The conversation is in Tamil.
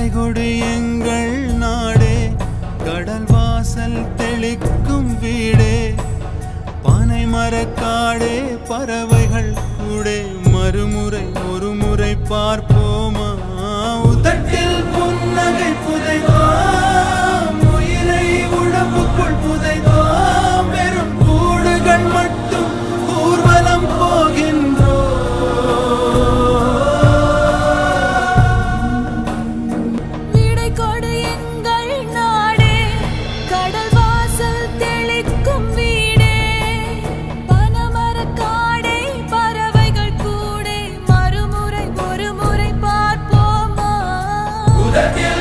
கலைகொடி எங்கள் நாடே. கடல் வாசல் தெளிக்கும் வீடே. பனை மரக்காடே பறவைகள் கூடே. மறுமுறை ஒரு முறை பார்ப்போம். that feeling.